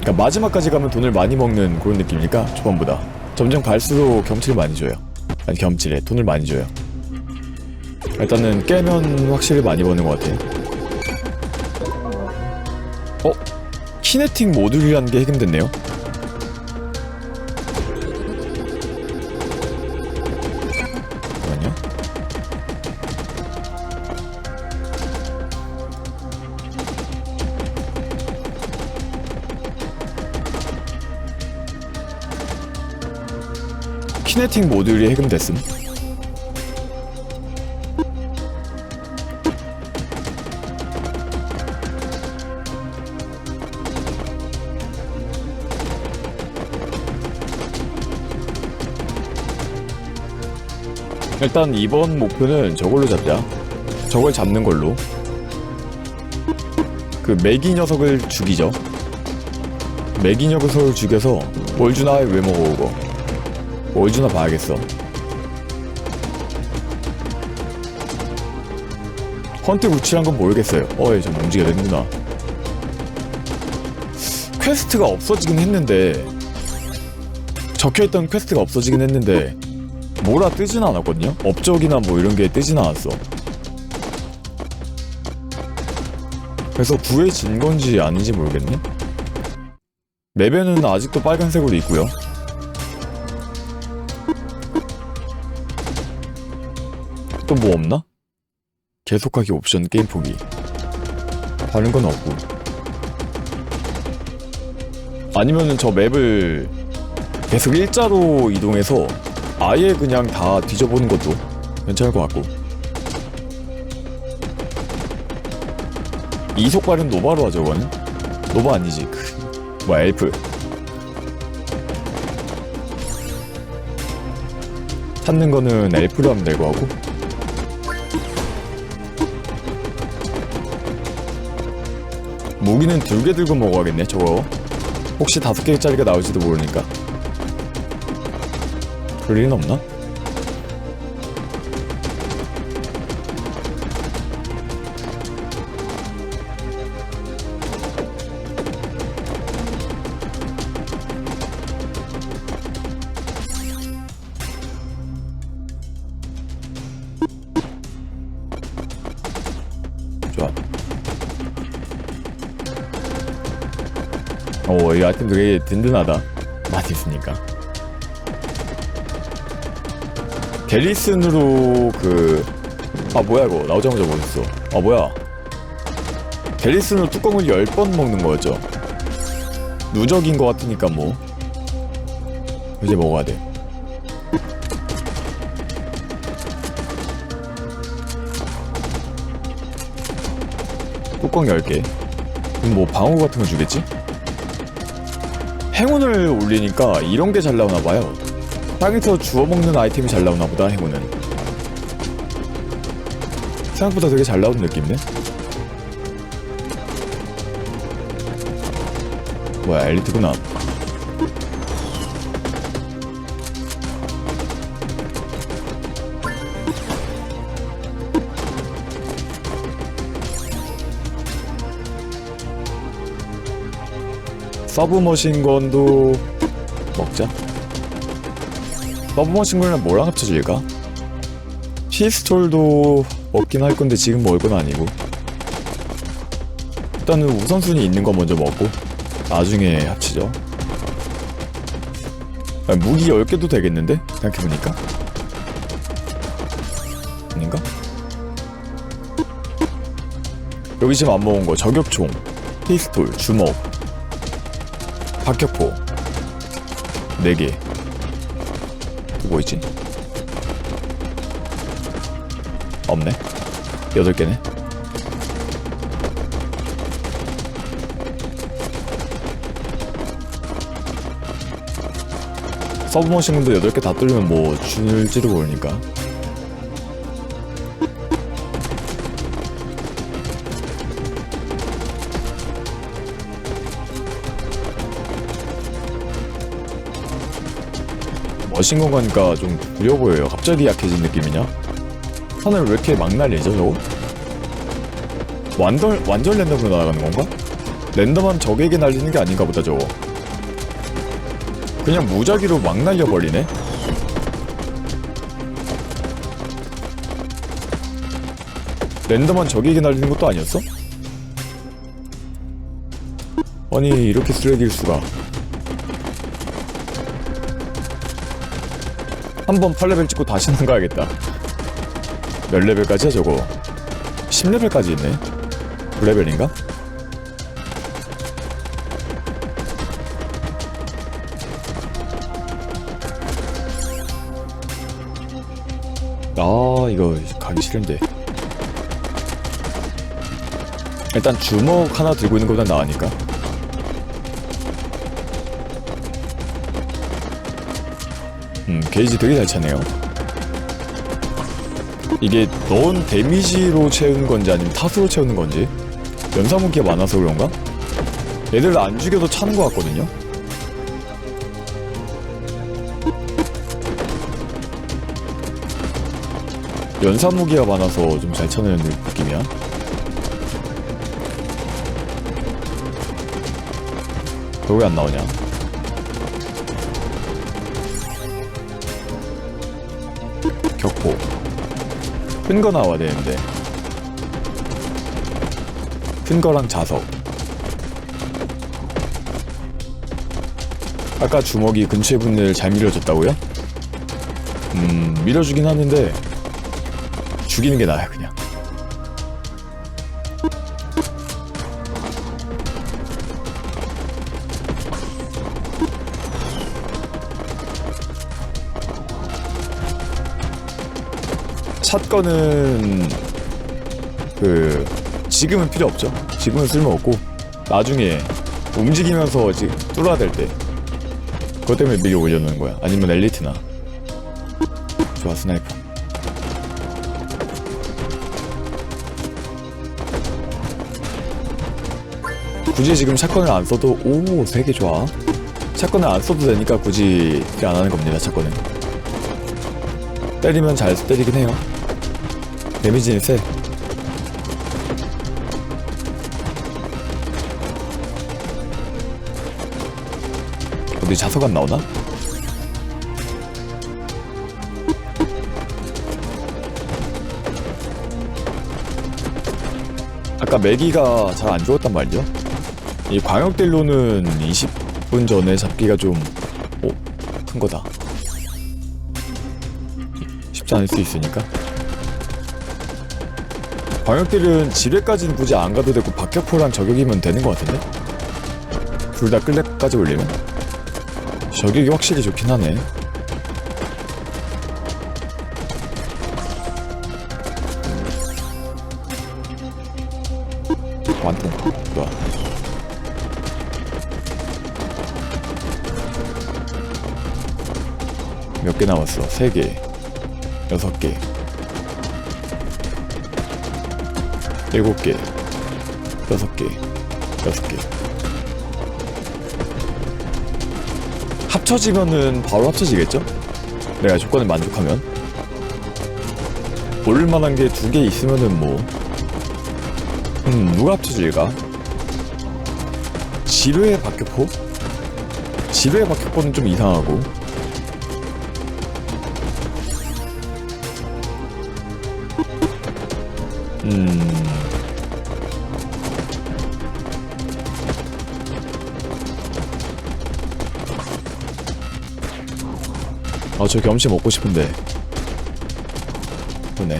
그러니까 마지막까지 가면 돈을 많이 먹는 그런 느낌이니까 초반보다 점점 갈수록 경치를 많이 줘요. 아니 경치래 돈을 많이 줘요. 일단은 깨면 확실히 많이 버는 것 같아. 어? 키네틱 모듈이라는 게 해금됐네요. 키네틱 모듈이 해금됐음. 일단 이번 목표는 저걸로 잡자. 저걸 잡는 걸로. 그 매기 녀석을 죽이죠. 매기 녀석을 죽여서 뭘 주나 왜 먹어 오고. 뭘 주나 봐야겠어. 헌트 구치란 건 모르겠어요. 어이 좀 움직여야 되는구나. 퀘스트가 없어지긴 했는데 적혀있던 퀘스트가 없어지긴 했는데 뭐라 뜨진 않았거든요? 업적이나 뭐 이런 게 뜨진 않았어. 그래서 구해진 건지 아닌지 모르겠네? 맵에는 아직도 빨간색으로 있고요. 또 뭐 없나? 계속하기 옵션 게임 포기. 다른 건 없고. 아니면은 저 맵을 계속 일자로 이동해서 아예 그냥 다 뒤져보는 것도 괜찮을 것 같고 이속 발은 노바로 하죠 저거는 노바 아니지 그 뭐야 엘프 찾는 거는 엘프로 하면 되고 하고 무기는 두개 들고 먹어야겠네 저거 혹시 다섯 개짜리가 나올지도 모르니까 그럴 일은 없나? 아이템 되게 든든하다. 맛 있으니까. 갤리슨으로 그... 아 뭐야 이거. 나오자마자 먹었어. 아 뭐야. 갤리슨으로 뚜껑을 10번 먹는 거였죠. 누적인 거 같으니까 뭐. 이제 먹어야 돼. 뚜껑 10개. 그럼 뭐 방어 같은 거 주겠지? 행운을 올리니까 이런 게 잘 나오나 봐요. 땅에서 주워 먹는 아이템이 잘 나오나 보다 행운은. 생각보다 되게 잘 나오는 느낌이네. 뭐야 엘리트구나 서브머신건도 먹자 서브머신건이랑 뭐랑 합쳐질까? 피스톨도 먹긴 할 건데 지금 먹을 건 아니고 일단은 우선순위 있는 거 먼저 먹고 나중에 합치죠 아, 무기 10개도 되겠는데? 생각해보니까 아닌가? 여기 지금 안 먹은 거 저격총 피스톨 주먹 박격포 4개 또 뭐 있지? 없네. 여덟 개네. 서브머신군도 여덟 개다 뚫리면 뭐 줄지도 모르니까. 머신건 가니까 좀 구려 보여요. 갑자기 약해진 느낌이냐? 하늘 왜 이렇게 막 날리죠 저거? 완전 완전 랜덤으로 날아가는 건가? 랜덤한 적에게 날리는 게 아닌가 보다 저거 그냥 무작위로 막 날려버리네 랜덤한 적에게 날리는 것도 아니었어? 아니 이렇게 쓰레기일 수가 한 번 8레벨 찍고 다시는 가야겠다. 몇 레벨까지야 저거? 10레벨까지 있네. 9레벨인가? 아 이거 가기 싫은데. 일단 주먹 하나 들고 있는 것보단 나으니까 음 게이지 되게 잘 차네요 이게 넣은 데미지로 채우는 건지 아니면 탓으로 채우는 건지 연사무기가 많아서 그런가? 얘들 안 죽여도 차는 것 같거든요 연사무기가 많아서 좀 잘 차는 느낌이야 너왜안 나오냐? 격포. 큰거 나와야 되는데. 큰 거랑 자석. 아까 주먹이 근처에 분을 잘 밀어줬다고요? 음, 밀어주긴 하는데, 죽이는 게 나아요, 그냥. 샷건은 그 지금은 필요 없죠. 지금은 쓸모 없고 나중에 움직이면서 지금 뚫어야 될 때 그것 때문에 미리 올려놓는 거야. 아니면 엘리트나 좋아 스나이퍼. 굳이 지금 샷건을 안 써도 오 되게 좋아. 샷건을 안 써도 되니까 굳이 안 하는 겁니다. 샷건은. 때리면 잘 때리긴 해요. 데미지는 세. 어디 자석 안 나오나? 아까 매기가 잘 안 죽었단 말이죠? 이 광역딜로는 20분 전에 잡기가 좀, 오, 큰 거다. 쉽지 않을 수 있으니까. 광역딜은 지뢰까지는 굳이 안 가도 되고 박격포랑 저격이면 되는 것 같은데? 둘 다 끌레까지 올리면? 저격이 확실히 좋긴 하네. 완통. 좋아. 몇 개 남았어? 세 개. 여섯 개. 일곱 개, 여섯 개, 여섯 개. 합쳐지면은 바로 합쳐지겠죠? 내가 조건을 만족하면. 올릴 만한 게 두 개 있으면은 뭐. 음, 누가 합쳐질까? 지뢰의 박격포? 지뢰의 박격포는 좀 이상하고. 음. 아, 저 겸치 먹고 싶은데. 그네.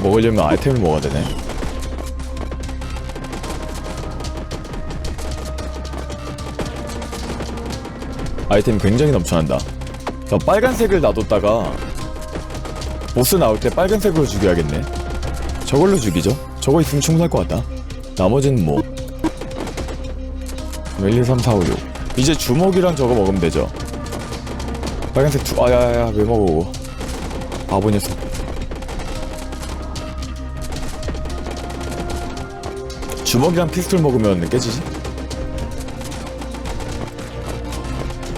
먹으려면 아이템을 먹어야 되네. 아이템 굉장히 넘쳐난다. 저 빨간색을 놔뒀다가 보스 나올 때 빨간색으로 죽여야겠네. 저걸로 죽이죠. 저거 있으면 충분할 것 같다. 나머지는 뭐 1, 2, 3, 4, 5, 6 이제 주먹이랑 저거 먹으면 되죠. 빨간색 두 아야야 왜 먹어 바보 녀석. 주먹이랑 피스톨 먹으면 깨지지?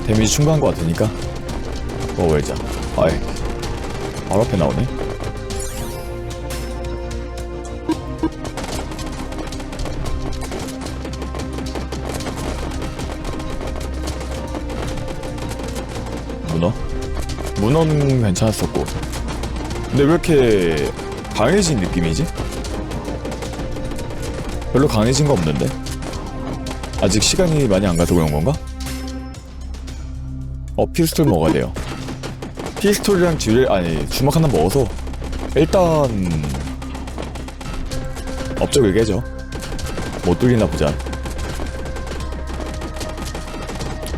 데미지 충분한 것 같으니까. 먹어야자? 아이 바로 앞에 나오네 문어 문어는 괜찮았었고 근데 왜 이렇게 강해진 느낌이지? 별로 강해진 거 없는데? 아직 시간이 많이 안 가서 그런 건가? 어 피스톨 먹어야 돼요 피스톨이랑 듀를 아니 주먹 하나 먹어서 일단 업적을 깨죠 못 뚫리나 보자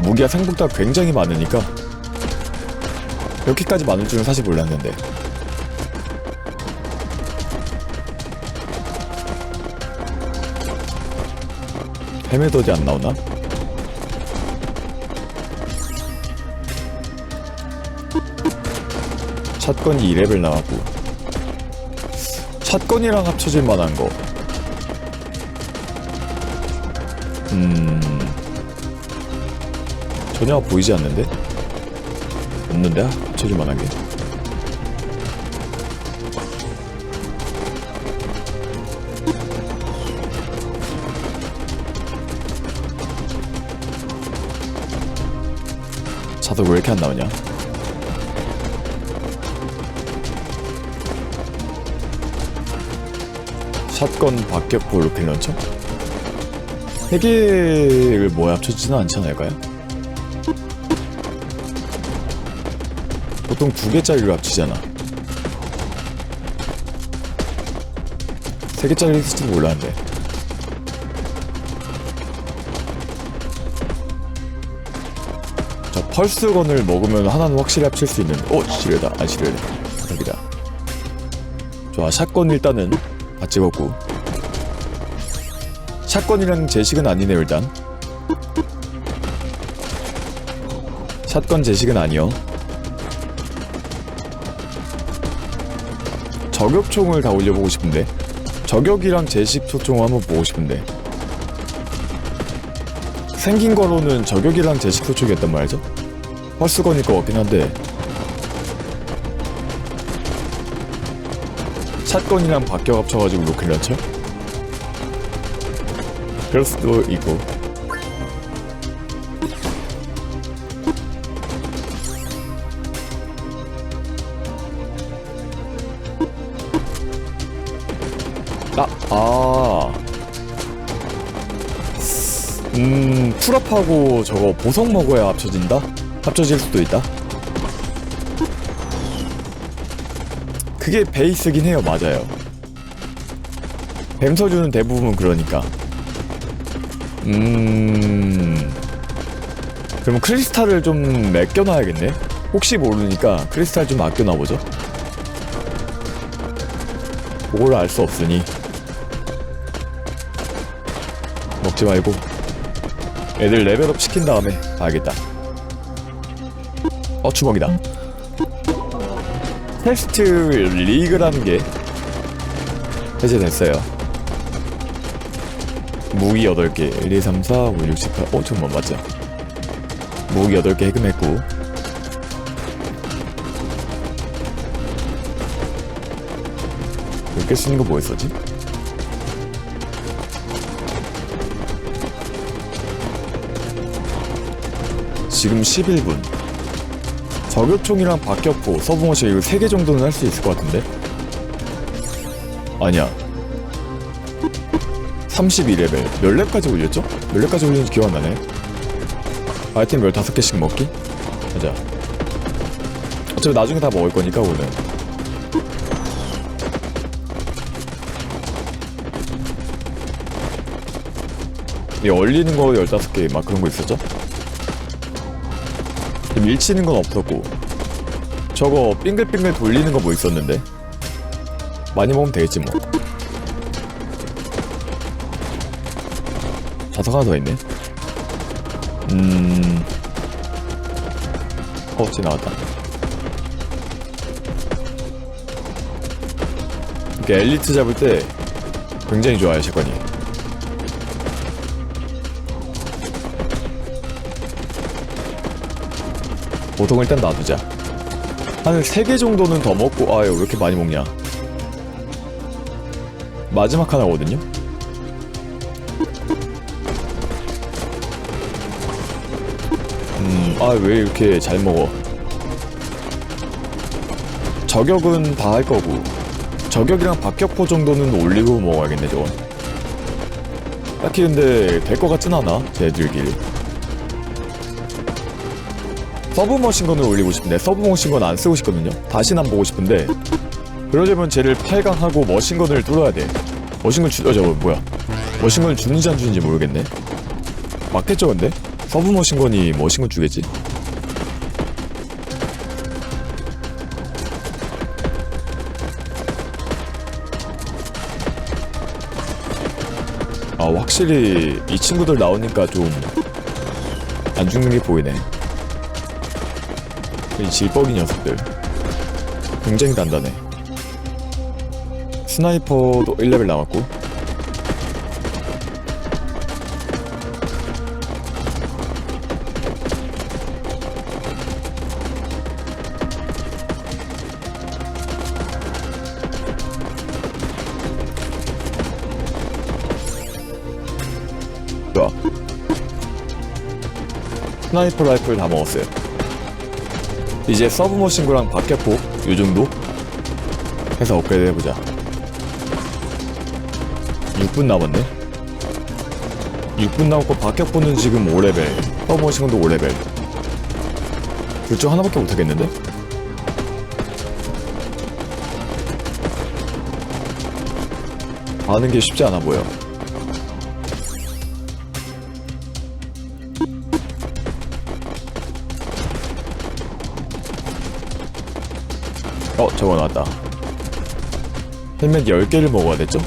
무기가 생각보다 굉장히 많으니까 이렇게까지 많을 줄은 사실 몰랐는데 어디 안 나오나? 샷건이 2레벨 나왔고 샷건이랑 합쳐질 만한 거 음... 전혀 보이지 않는데? 없는데? 합쳐질 만한 게 자석 왜 이렇게 안 나오냐? 샷건 박격포 로켓 런처? 3개를 뭐에 합쳐지지는 않지 않을까요? 보통 두 개짜리로 합치잖아. 세 개짜리 있을지도 몰랐는데. 자, 펄스건을 먹으면 하나는 확실히 합칠 수 있는. 오, 시뢰다. 아, 시뢰네. 여기다. 좋아, 샷건 일단은 다 찍었고. 샷건이랑 제식은 아니네요, 일단. 샷건 제식은 아니요. 저격총을 다 올려보고 싶은데? 저격이랑 제식 소총을 한번 보고 싶은데. 생긴 거로는 저격이랑 제식 소총이었단 말이죠? 펄스건일 것 같긴 한데. 샷건이랑 바뀌어 합쳐가지고 로켓 런처? 그럴 수도 있고 음, 풀업하고 저거 보석 먹어야 합쳐진다? 합쳐질 수도 있다? 그게 베이스긴 해요, 맞아요. 뱀서류는 대부분 그러니까. 음. 그럼 크리스탈을 좀 맡겨놔야겠네? 혹시 모르니까 크리스탈 좀 아껴놔보죠. 그걸 알 수 없으니. 먹지 말고 애들 레벨업 시킨 다음에 봐야겠다. 어 주먹이다. 테스트 리그라는 게 해제됐어요. 무기 8개 1, 2, 3, 4, 5, 6, 7, 8 어, 잠깐만 맞자 무기 8개 해금했고. 이렇게 쓰는 거 뭐였었지? 지금 11분. 저격총이랑 박격포, 서브머신 이거 3개 정도는 할 수 있을 것 같은데? 아니야. 32레벨. 몇 렙까지 올렸죠? 몇 렙까지 올렸는지 기억 안 나네. 아이템 15개씩 먹기? 가자. 어차피 나중에 다 먹을 거니까, 오늘. 이 얼리는 거 15개 막 그런 거 있었죠? 밀치는 건 없었고 저거 빙글빙글 돌리는 거 뭐 있었는데? 많이 먹으면 되겠지 뭐. 자석 하나 더 있네? 음... 어, 쟤 나왔다. 이렇게 엘리트 잡을 때 굉장히 좋아요 샷건이 보통 일단 놔두자. 한 3개 정도는 더 먹고 아유 왜 이렇게 많이 먹냐? 마지막 하나거든요? 음 아 왜 이렇게 잘 먹어? 저격은 다 할 거고 저격이랑 박격포 정도는 올리고 먹어야겠네 저건. 딱히 근데 될 것 같진 않아 쟤들끼리 서브 머신건을 올리고 싶은데 서브 머신건 안 쓰고 싶거든요. 다시는 안 보고 싶은데. 그러려면 쟤를 8강 하고 머신건을 뚫어야 돼. 머신건 주.. 어 저거 뭐야. 머신건을 주는지 안 주는지 모르겠네. 맞겠죠 근데? 서브 머신건이 머신건 주겠지? 아 확실히 이 친구들 나오니까 좀 안 죽는 게 보이네 이 질뻑이 녀석들. 굉장히 단단해. 스나이퍼도 1레벨 남았고. 좋아 스나이퍼 라이플 다 먹었어요 이제 서브머신구랑 박격포 요 정도 해서 업그레이드 해보자. 6분 남았네. 6분 남았고 박격포는 지금 5레벨 서브머신구도 5레벨. 둘 중 하나밖에 못하겠는데? 아는 게 쉽지 않아 보여 헬멧 10개를 먹어야 됐죠?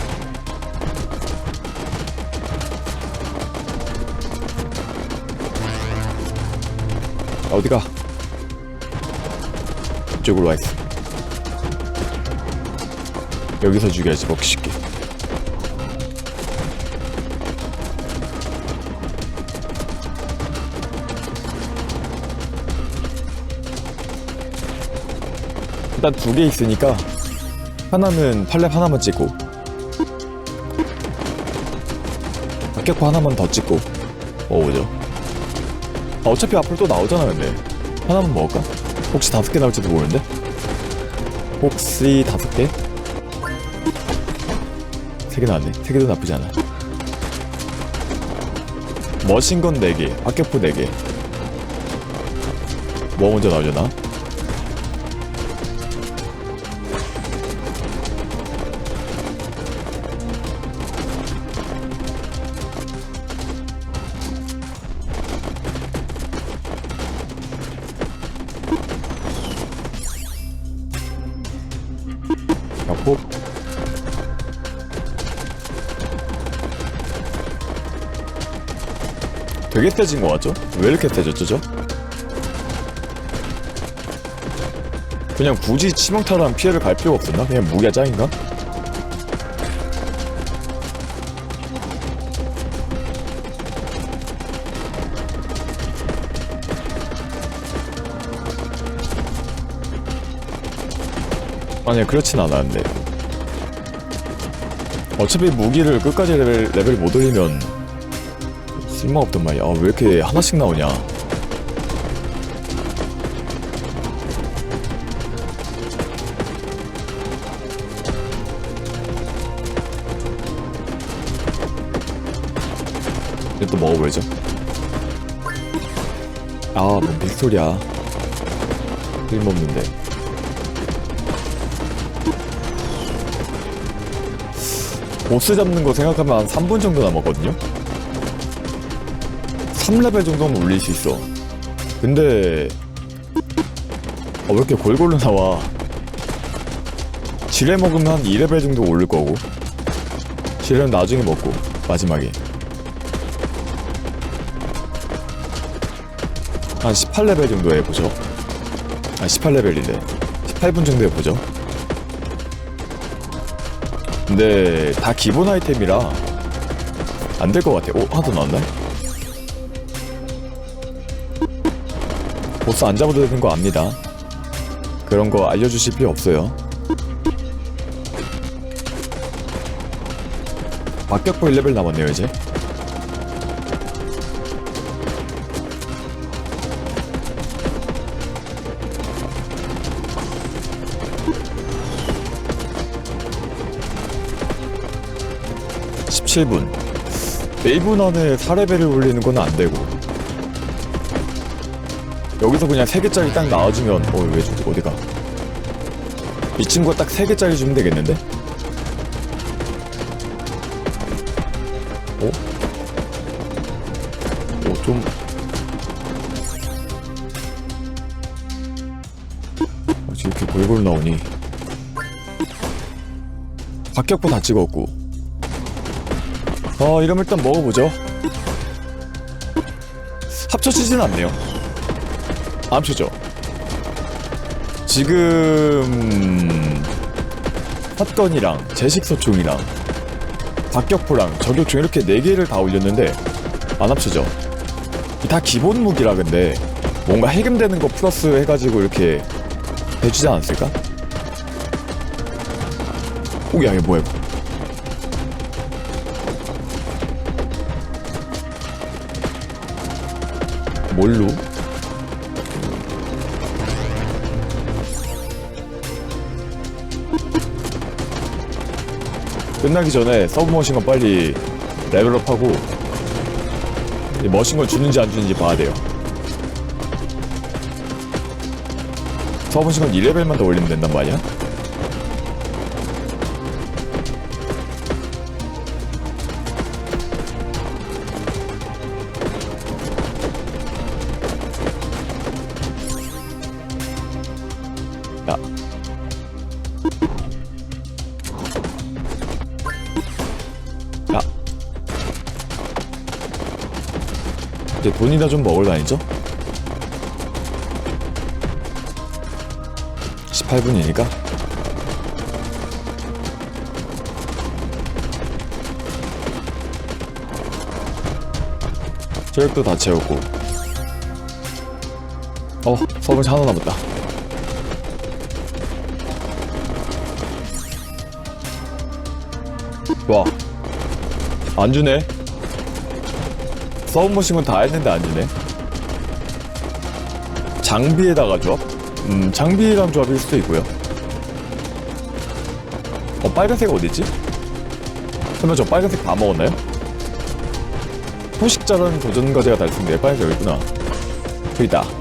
어디가? 이쪽으로 와있어 여기서 죽여야지 먹기 쉽게 일단 두 개 있으니까 하나는 팔렙 하나만 찍고 박격포 하나만 더 찍고. 먹어보죠? 아, 어차피 앞으로 또 나오잖아 근데. 하나만 먹을까? 혹시 다섯 개 나올지도 모르는데? 혹시 다섯 개? 세 개 나왔네. 세 개도 나쁘지 않아. 머신건 4개 박격포 4개. 뭐 먼저 나오려나? 되게 세진 것 같죠? 왜 이렇게 세졌죠, 저? 그냥 굳이 치명타란 피해를 갈 필요가 없었나? 그냥 무기가 짱인가? 아니 그렇진 않았는데 어차피 무기를 끝까지 레벨, 레벨 못 올리면 쓸모 없단 말이야. 아, 왜 이렇게 하나씩 나오냐? 이거 또 먹어보야죠 아 뭔 빅소리야. 쓸모없는데. 보스 잡는 거 생각하면 한 3분 정도 남았거든요? 3레벨 정도는 올릴 수 있어. 근데, 아, 왜 이렇게 골골로 나와? 지뢰 먹으면 한 2레벨 정도 올릴 거고, 지뢰는 나중에 먹고, 마지막에. 한 18레벨 정도 해보죠. 아, 18레벨이래. 18분 정도 해보죠. 근데 다 기본 아이템이라 안 될 것 같아. 오, 하나 더 나왔네? 보스 안 잡아도 되는 거 압니다. 그런 거 알려주실 필요 없어요. 바뀌었고 1레벨 남았네요, 이제. 분 4분 안에 4레벨을 올리는 건 안되고 여기서 그냥 3개짜리 딱 나와주면 어왜 주지 어디가 이 친구가 딱 3개짜리 주면 되겠는데? 어? 오, 좀. 어찌 이렇게 골골 나오니? 박격포 다 찍었고. 어, 이러면 일단 먹어보죠. 합쳐지진 않네요. 안 합쳐져. 지금 샷건이랑 제식소총이랑 박격포랑 저격총 이렇게 4개를 다 올렸는데 안 합쳐져 다 기본 무기라 근데 뭔가 해금되는 거 플러스 해가지고 이렇게 해주지 않았을까? 오야 이게 뭐야 이거 뭘로? 끝나기 전에 서브머신건 빨리 레벨업하고 이 머신건 주는지 안 주는지 봐야 돼요 서브머신건 2레벨만 더 올리면 된단 말이야? 야 돈이나 좀 먹으러 다니죠? 18분이니까 체력도 다 채웠고 어 서버시 하나 남았다 와 안 주네. 서브머신건 다 했는데 안 주네. 장비에다가 조합? 음, 장비랑 조합일 수도 있고요. 어, 빨간색 어딨지? 설마 저 빨간색 다 먹었나요? 포식자라는 도전 과제가 달성돼. 빨간색 여기 있구나. 저기 있다.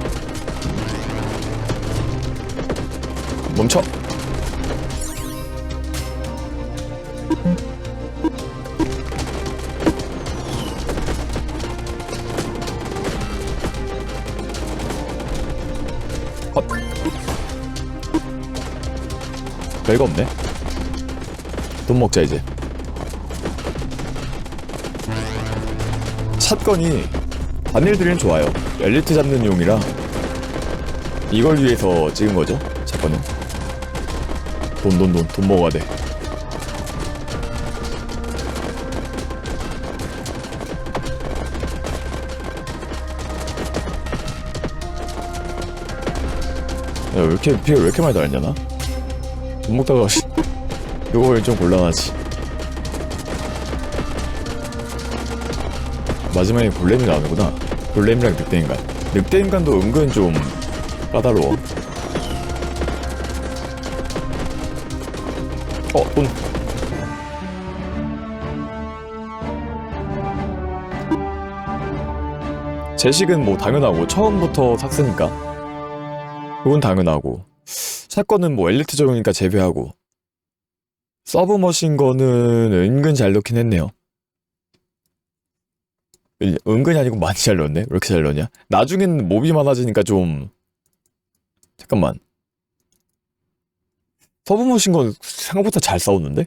별거 없네. 돈 먹자 이제. 샷건이 단일들은 좋아요. 엘리트 잡는 용이라 이걸 위해서 찍은 거죠. 샷건은. 돈 돈 돈 돈 먹어야 돼. 야, 왜 이렇게 피가 왜 이렇게 많이 달렸냐 나? 돈 먹다가 씨, 이거 좀 곤란하지. 마지막에 골렘이 나오는구나. 골렘이랑 늑대인간. 늑대인간도 은근 좀 까다로워. 어, 돈. 제식은 뭐 당연하고 처음부터 샀으니까 그건 당연하고 사건은 뭐 엘리트 적용이니까 제외하고. 서브머신 거는 은근 잘 넣긴 했네요. 은- 은근이 아니고 많이 잘 넣었네? 왜 이렇게 잘 넣냐? 나중에는 몹이 많아지니까 좀 잠깐만. 서브머신 건 생각보다 잘 싸웠는데?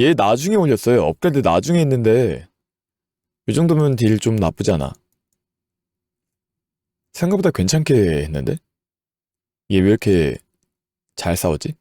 얘 나중에 올렸어요. 업그레이드 나중에 했는데 이 정도면 딜 좀 나쁘지 않아. 생각보다 괜찮게 했는데? 얘 왜 이렇게 잘 싸웠지?